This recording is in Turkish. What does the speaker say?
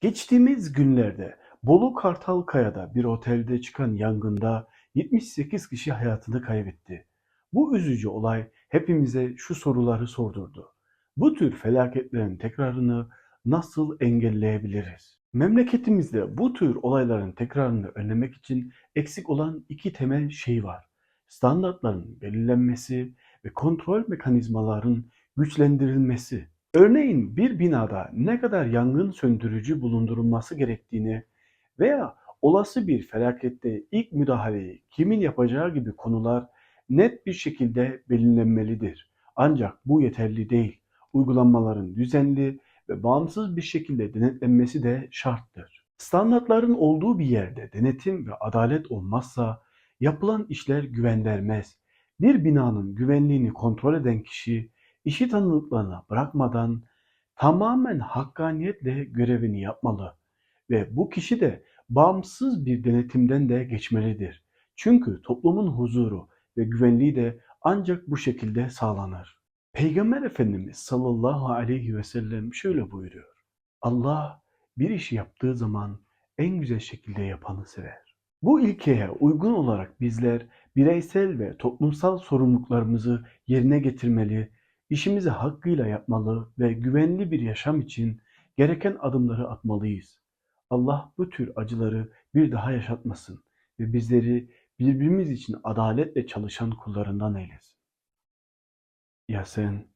Geçtiğimiz günlerde Bolu Kartalkaya'da bir otelde çıkan yangında 78 kişi hayatını kaybetti. Bu üzücü olay hepimize şu soruları sordurdu. Bu tür felaketlerin tekrarını nasıl engelleyebiliriz? Memleketimizde bu tür olayların tekrarını önlemek için eksik olan iki temel şey var. Standartların belirlenmesi ve kontrol mekanizmaların güçlendirilmesi. Örneğin bir binada ne kadar yangın söndürücü bulundurulması gerektiğini veya olası bir felakette ilk müdahaleyi kimin yapacağı gibi konular net bir şekilde belirlenmelidir. Ancak bu yeterli değil. Uygulanmaların düzenli ve bağımsız bir şekilde denetlenmesi de şarttır. Standartların olduğu bir yerde denetim ve adalet olmazsa yapılan işler güven vermez. Bir binanın güvenliğini kontrol eden kişi işi tanıdıklarına bırakmadan tamamen hakkaniyetle görevini yapmalı ve bu kişi de bağımsız bir denetimden de geçmelidir. Çünkü toplumun huzuru ve güvenliği de ancak bu şekilde sağlanır. Peygamber Efendimiz sallallahu aleyhi ve sellem şöyle buyuruyor. Allah bir işi yaptığı zaman en güzel şekilde yapanı sever. Bu ilkeye uygun olarak bizler bireysel ve toplumsal sorumluluklarımızı yerine getirmeli, işimizi hakkıyla yapmalı ve güvenli bir yaşam için gereken adımları atmalıyız. Allah bu tür acıları bir daha yaşatmasın ve bizleri birbirimiz için adaletle çalışan kullarından eylesin. Ya sen